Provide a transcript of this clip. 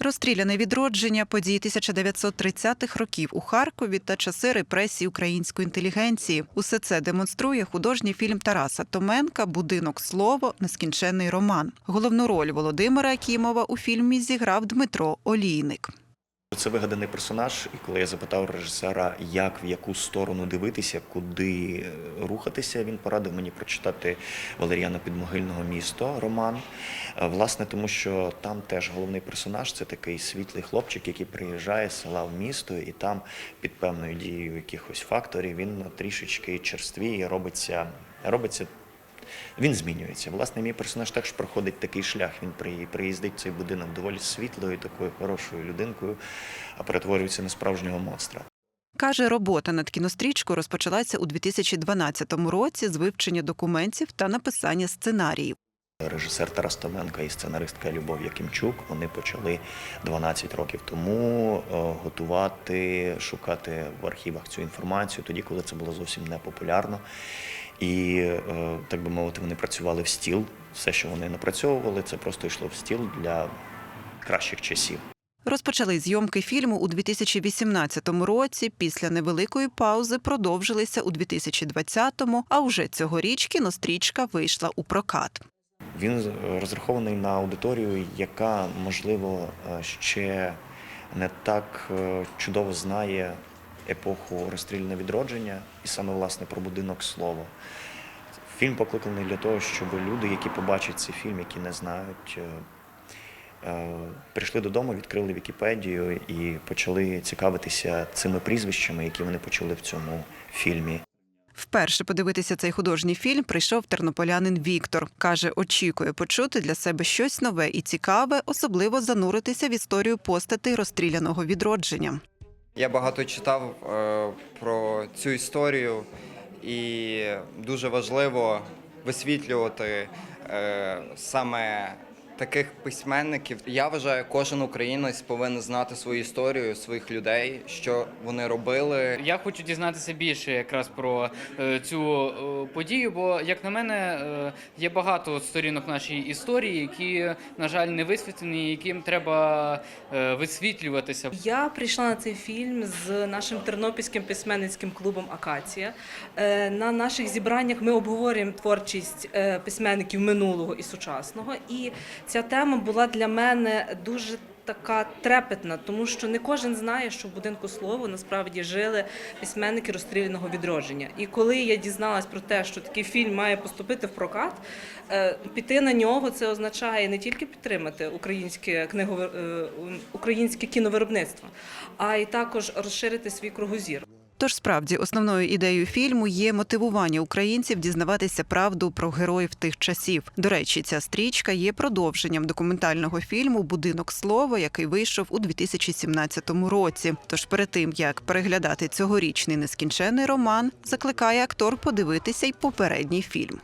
Розстріляне відродження події 1930-х років у Харкові та часи репресій української інтелігенції. Усе це демонструє художній фільм Тараса Томенка Будинок слово нескінченний роман. Головну роль Володимира Акімова у фільмі зіграв Дмитро Олійник. Це вигаданий персонаж, і коли я запитав режисера, як в яку сторону дивитися, куди е, рухатися, він порадив мені прочитати Валеріана Підмогильного місто роман. Е, Власне, тому що там теж головний персонаж це такий світлий хлопчик, який приїжджає з села в місто, і там під певною дією якихось факторів він трішечки черствіє, робиться, робиться він змінюється. Власне, мій персонаж також проходить такий шлях. Він приїздить в цей будинок доволі світлою, такою хорошою людинкою, а перетворюється на справжнього монстра. Каже, робота над кінострічкою розпочалася у 2012 році з вивчення документів та написання сценаріїв. Режисер Тарас Томенко і сценаристка Любов Якимчук вони почали 12 років тому е, готувати, шукати в архівах цю інформацію, тоді, коли це було зовсім не популярно. І, е, так би мовити, вони працювали в стіл. Все, що вони напрацьовували, це просто йшло в стіл для кращих часів. Розпочали зйомки фільму у 2018 році. Після невеликої паузи продовжилися у 2020-му, а вже цьогоріч кінострічка вийшла у прокат. Він розрахований на аудиторію, яка, можливо, е, ще не так е, чудово знає епоху розстрільне відродження і саме власне про будинок слово. Фільм покликаний для того, щоб люди, які побачать цей фільм, які не знають, е, прийшли додому, відкрили Вікіпедію і почали цікавитися цими прізвищами, які вони почули в цьому фільмі. Вперше подивитися цей художній фільм прийшов тернополянин Віктор. Каже, очікує почути для себе щось нове і цікаве, особливо зануритися в історію постатей розстріляного відродження. Я багато читав е, про цю історію, і дуже важливо висвітлювати е, саме таких письменників. Я вважаю, кожен українець повинен знати свою історію, своїх людей, що вони робили. Я хочу дізнатися більше якраз про е, цю е, подію, бо, як на мене, е, є багато сторінок нашої історії, які, на жаль, не висвітлені, яким треба е, висвітлюватися. Я прийшла на цей фільм з нашим тернопільським письменницьким клубом Акація. Е, На наших зібраннях ми обговорюємо творчість е, письменників минулого і сучасного. І ця тема була для мене дуже така трепетна, тому що не кожен знає, що в будинку слово насправді жили письменники розстріляного відродження. І коли я дізналась про те, що такий фільм має поступити в прокат, е, піти на нього це означає не тільки підтримати українське книгове е, українське кіновиробництво, а й також розширити свій кругозір. Тож справді основною ідеєю фільму є мотивування українців дізнаватися правду про героїв тих часів. До речі, ця стрічка є продовженням документального фільму Будинок слова, який вийшов у 2017 році. Тож перед тим як переглядати цьогорічний нескінчений роман, закликає актор подивитися й попередній фільм.